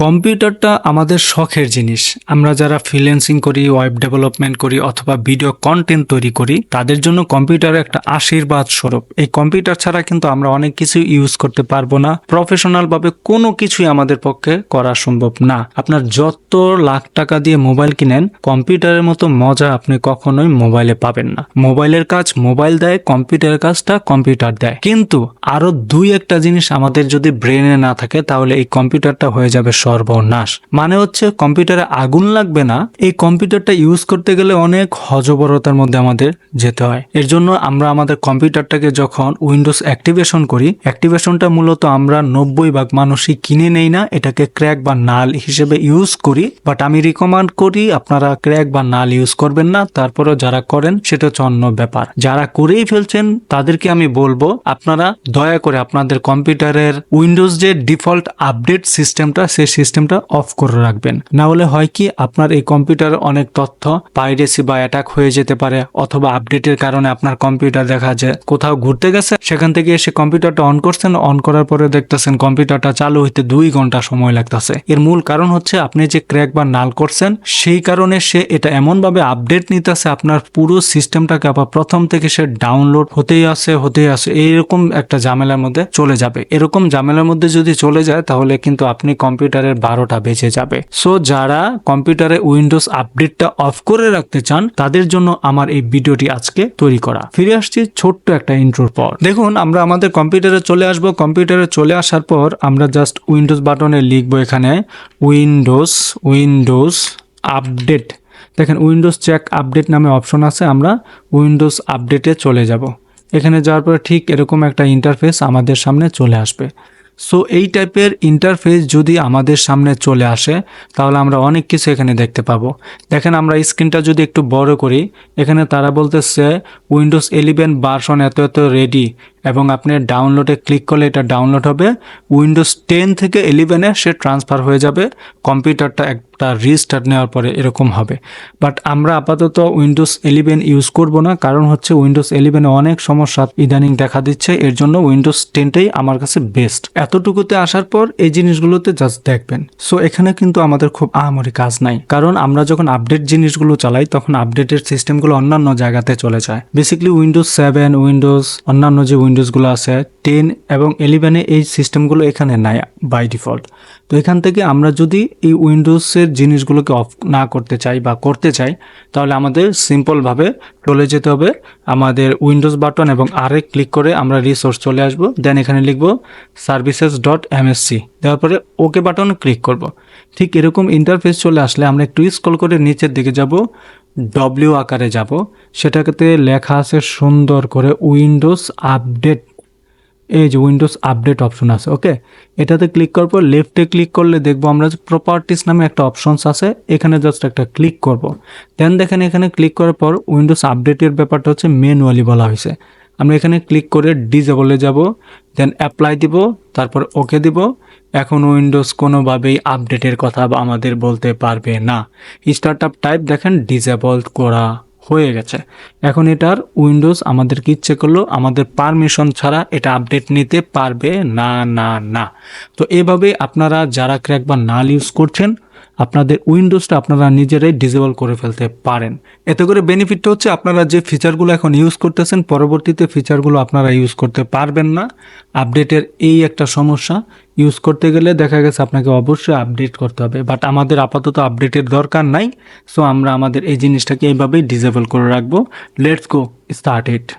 কম্পিউটারটা আমাদের শখের জিনিস। আমরা যারা ফ্রিল্যান্সিং করি ওয়েব ডেভেলপমেন্ট করি অথবা ভিডিও কন্টেন্ট তৈরি করি, তাদের জন্য কম্পিউটার একটা আশীর্বাদ স্বরূপ। এই কম্পিউটার ছাড়া কিন্তু আমরা অনেক কিছু ইউজ করতে পারব না। প্রফেশনাল ভাবে কোনো কিছুই আমাদের পক্ষে করা সম্ভব না। আপনার যত লাখ টাকা দিয়ে মোবাইল কিনেন, কম্পিউটারের মতো মজা আপনি কখনোই মোবাইলে পাবেন না। মোবাইলের কাজ মোবাইল দেয়, কম্পিউটারের কাজটা কম্পিউটার দেয়। কিন্তু আরও দুই একটা জিনিস আমাদের যদি ব্রেনে না থাকে, তাহলে এই কম্পিউটারটা হয়ে যাবে সর্বনাশ। মানে হচ্ছে কম্পিউটারে আগুন লাগবে না, এই কম্পিউটারটা ইউজ করতে গেলে অনেক হজবরতার মধ্যে আমাদের যেতে হয়। এর জন্য আমরা আমাদের কম্পিউটারটাকে যখন উইন্ডোজ অ্যাক্টিভেশন করি অ্যাক্টিভেশনটা মূলত আমরা নব্বই ভাগ মানুষই কিনে নেই না, এটাকে ক্র্যাক বা নাল হিসেবে ইউজ করি। বাট আমি রিকমেন্ড করি, আপনারা ক্র্যাক বা নাল ইউজ করবেন না, তারপরেও যারা করেন, সেটা হচ্ছে অন্য ব্যাপার। যারা করেই ফেলছেন, তাদেরকে আমি বলব, আপনারা দয়া করে আপনাদের কম্পিউটারের উইন্ডোজ যে ডিফল্ট আপডেট সিস্টেমটা সেই সিস্টেমটা অফ করে রাখবেন। না হলে হয় কি, আপনার এই কম্পিউটার অনেক তথ্য, পাইরেসি বা অ্যাটাক হয়ে যেতে পারে, অথবা আপডেটের কারণে আপনার কম্পিউটার দেখা যায় কোথাও ঘুরতে গেছে, সেখান থেকে এসে কম্পিউটারটা অন করছেন, অন করার পরে দেখতেছেন কম্পিউটারটা চালু হইতে দুই ঘণ্টা সময় লাগতেছে। এর মূল কারণ হচ্ছে, আপনি যে ক্র্যাক বা নাল করছেন, সেই কারণে সে এটা এমনভাবে আপডেট নিতেছে, আপনার পুরো সিস্টেমটাকে আবার প্রথম থেকে সে ডাউনলোড হতেই আসে হতেই আসে এইরকম একটা ঝামেলার মধ্যে চলে যাবে। এরকম ঝামেলার মধ্যে যদি চলে যায়, তাহলে কিন্তু আপনি কম্পিউটারের বারোটা বেঁচে যাবে। সো যারা কম্পিউটারে উইন্ডোজ আপডেটটা অফ করে রাখতে চান, তাদের জন্য আমার এই ভিডিওটি আজকে তৈরি করা। ফিরে আসছি ছোট্ট একটা ইন্ট্রোর পর। দেখুন, আমরা আমাদের কম্পিউটারে চলে আসব। কম্পিউটারে চলে আসার পর আমরা জাস্ট উইন্ডোজ বাটনে লিখব এখানে উইন্ডোজ উইন্ডোজ আপডেট দেখেন উইন্ডোজ চেক আপডেট নামে অপশন আছে, আমরা উইন্ডোজ আপডেটে চলে যাব। এখানে যাওয়ার পরে ঠিক এরকম একটা ইন্টারফেস আমাদের সামনে চলে আসবে। সো এই টাইপের ইন্টারফেস যদি আমাদের সামনে চলে আসে, তাহলে আমরা অনেক কিছু এখানে দেখতে পাবো। দেখেন, আমরা স্ক্রিনটা যদি একটু বড় করি, এখানে তারা বলতেছে উইন্ডোজ ইলেভেন বার্সন এত এত রেডি এবং আপনি ডাউনলোডে ক্লিক করলে এটা ডাউনলোড হবে। উইন্ডোজ টেন থেকে ইলেভেনে সে ট্রান্সফার হয়ে যাবে। কম্পিউটারটা একটা রিস্টার্ট নেওয়ার পরে এরকম হবে। বাট আমরা আপাতত উইন্ডোজ ইলেভেন ইউজ করব না, কারণ হচ্ছে উইন্ডোজ ইলেভেনে অনেক সমস্যা ইদানিং দেখা দিচ্ছে। এর জন্য উইন্ডোজ টেনটাই আমার কাছে বেস্ট এতটুকুতে আসার পর এই জিনিসগুলোতে জাস্ট দেখবেন। সো এখানে কিন্তু আমাদের খুব আহামরি কাজ নাই। কারণ আমরা যখন আপডেট জিনিসগুলো চালাই, তখন আপডেটের সিস্টেমগুলো অন্যান্য জায়গাতে চলে যায়। বেসিক্যালি উইন্ডোজ সেভেন উইন্ডোজ অন্যান্য যে উইন্ডোজগুলো আছে টেন এবং ইলেভেনে এই সিস্টেমগুলো এখানে নাই বাই ডিফল্ট। তো এখান থেকে আমরা যদি এই উইন্ডোজের জিনিসগুলোকে অফ না করতে চাই বা করতে চাই, তাহলে আমাদের সিম্পলভাবে চলে যেতে হবে আমাদের উইন্ডোজ বাটন এবং আরে ক্লিক করে আমরা রিসোর্স চলে আসব। দেন এখানে লিখব সার্ভিসেস ডট এমএসসি দেওয়ার পরে ওকে বাটন ক্লিক করব। ঠিক এরকম ইন্টারফেস চলে আসলে আমরা একটু স্ক্রল করে নিচের দিকে যাব। ডব্লিউ আকারে যাব। সেটাতে লেখা আছে সুন্দর করে উইন্ডোজ আপডেট। এই যে উইন্ডোজ আপডেট অপশন আছে, ওকে? এটাতে ক্লিক করার পর লেফটে ক্লিক করলে দেখব আমরা প্রপার্টিস নামে একটা অপশনস আছে, এখানে জাস্ট একটা ক্লিক করব। দেন দেখেন এখানে ক্লিক করার পর উইন্ডোজ আপডেটের ব্যাপারটা হচ্ছে ম্যানুয়ালি বলা হয়েছে। আমরা এখানে ক্লিক করে ডিজেবলে যাব। দেন অ্যাপ্লাই দিব, তারপর ওকে দিব। এখন উইন্ডোজ কোনোভাবেই আপডেটের কথা আমাদের বলতে পারবে না। স্টার্ট আপ টাইপ দেখেন ডিজেবল করা হয়ে গেছে। এখন এটার উইন্ডোজ আমাদেরকে ইচ্ছে করল? আমাদের পারমিশন ছাড়া এটা আপডেট নিতে পারবে না না না। তো এভাবে আপনারা যারা ক্র্যাক বা নাল ইউজ করছেন আপনাদের উইন্ডোজটা আপনারা নিজেরাই ডিসেবল করে ফেলতে পারেন। এতে করে বেনিফিটটা হচ্ছে আপনারা যে ফিচারগুলো এখন ইউজ করতেছেন, পরবর্তীতে ফিচারগুলো আপনারা ইউজ করতে পারবেন না। আপডেটের এই একটা সমস্যা। ইউজ করতে গেলে দেখা গেছে আপনাকে অবশ্যই আপডেট করতে হবে। বাট আমাদের আপাতত আপডেটের দরকার নাই। সো আমরা আমাদের এই জিনিসটাকে এইভাবেই ডিসেবল করে রাখব। Let's go start it